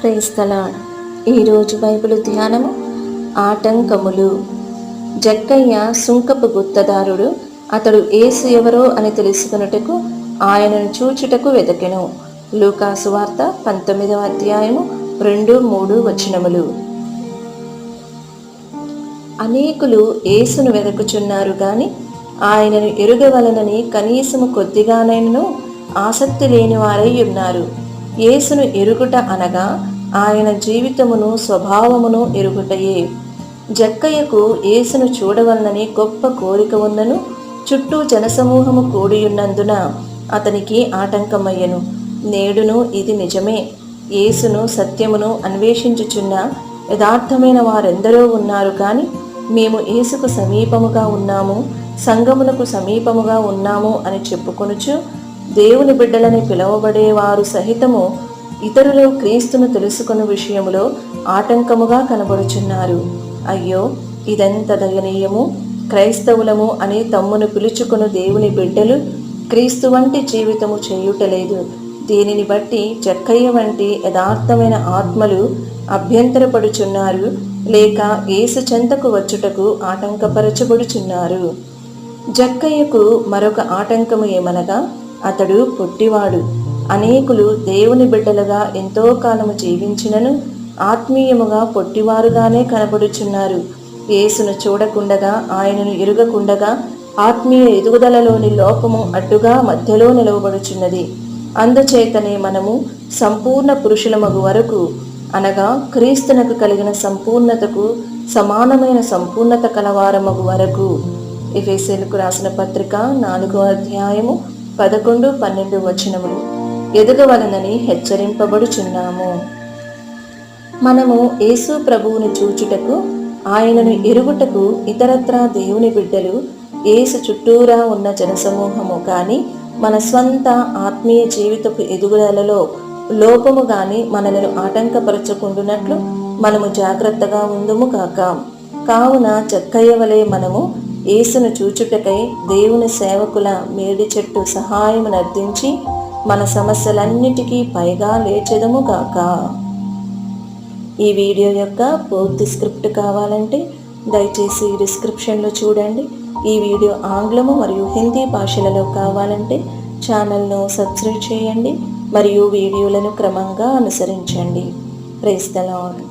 క్రైస్తలా ఈరోజు బైబిల్ ధ్యానము ఆటంకములు. జక్కయ్య సుంకపు గుత్తదారుడు అతడు ఏసు ఎవరో అని తెలుసుకున్నటకు ఆయనను చూచుటకు వెతకెను లూకాసు వార్త పంతొమ్మిదవ అధ్యాయము రెండు మూడు వచనములు. అనేకులు ఏసును వెదకుచున్నారు గాని ఆయనను ఎరుగవలనని కనీసము కొద్దిగానైనను ఆసక్తి లేని వారై ఉన్నారు. యేసును ఎరుగుట అనగా ఆయన జీవితమును స్వభావమును ఎరుగుటయే. జక్కయ్యకు యేసును చూడవలనని గొప్ప కోరిక ఉన్నను చుట్టూ జనసమూహము కూడియున్నందున అతనికి ఆటంకమయ్యను. నేడును ఇది నిజమే. యేసును సత్యమును అన్వేషించుచున్న యథార్థమైన వారెందరో ఉన్నారు కానీ మేము యేసుకు సమీపముగా ఉన్నాము సంగమునకు సమీపముగా ఉన్నాము అని చెప్పుకొనుచు దేవుని బిడ్డలని పిలువబడేవారు సహితము ఇతరులు క్రీస్తును తెలుసుకున్న విషయంలో ఆటంకముగా కనబడుచున్నారు. అయ్యో ఇదెంత దయనీయము? క్రైస్తవులము అని తమ్మును పిలుచుకుని దేవుని బిడ్డలు క్రీస్తు వంటి జీవితము చేయుటలేదు. దీనిని బట్టి చెక్కయ్య వంటి యథార్థమైన ఆత్మలు అభ్యంతరపడుచున్నారు లేక ఏసు చెంతకు వచ్చుటకు ఆటంకపరచబడుచున్నారు. జక్కయ్యకు మరొక ఆటంకము ఏమనగా అతడు పొట్టివాడు. అనేకులు దేవుని బిడ్డలుగా ఎంతో కాలము జీవించినను ఆత్మీయముగా పొట్టివారుగానే కనబడుచున్నారు. యేసును చూడకుండగా ఆయనను ఎరుగకుండగా ఆత్మీయ ఎదుగుదలలోని లోపము అడ్డుగా మధ్యలో నిలవబడుచున్నది. అందుచేతనే మనము సంపూర్ణ పురుషులమగు వరకు అనగా క్రీస్తునకు కలిగిన సంపూర్ణతకు సమానమైన సంపూర్ణత కలవారమగు వరకు. ఎఫెసెలకు రాసిన పత్రిక నాలుగో అధ్యాయము పదకొండు పన్నెండు వచనములు. ఎదగవలనని హెచ్చరింపబడుచున్నాము. మనము యేసు ప్రభువుని చూచుటకు ఆయనను ఎరుగుటకు ఇతరత్రా దేవుని బిడ్డలు యేసు చుట్టూరా ఉన్న జనసమూహము కానీ మన స్వంత ఆత్మీయ జీవితపు ఎదుగుదలలో లోపము గాని మనలను ఆటంకపరచకుండునట్లు మనము జాగ్రత్తగా ఉందుము కాక కావున చక్కయ్యవలే మనము యేసును చూచుటకై దేవుని సేవకుల మేడి చెట్టు సహాయము నర్దించి మన సమస్యలన్నిటికీ పైగా లేచెదము గాక. ఈ వీడియో యొక్క పూర్తి స్క్రిప్ట్ కావాలంటే దయచేసి డిస్క్రిప్షన్లో చూడండి. ఈ వీడియో ఆంగ్లము మరియు హిందీ భాషలలో కావాలంటే ఛానల్ను సబ్స్క్రైబ్ చేయండి మరియు వీడియోలను క్రమంగా అనుసరించండి. ప్రేస్తలో ద లాడ్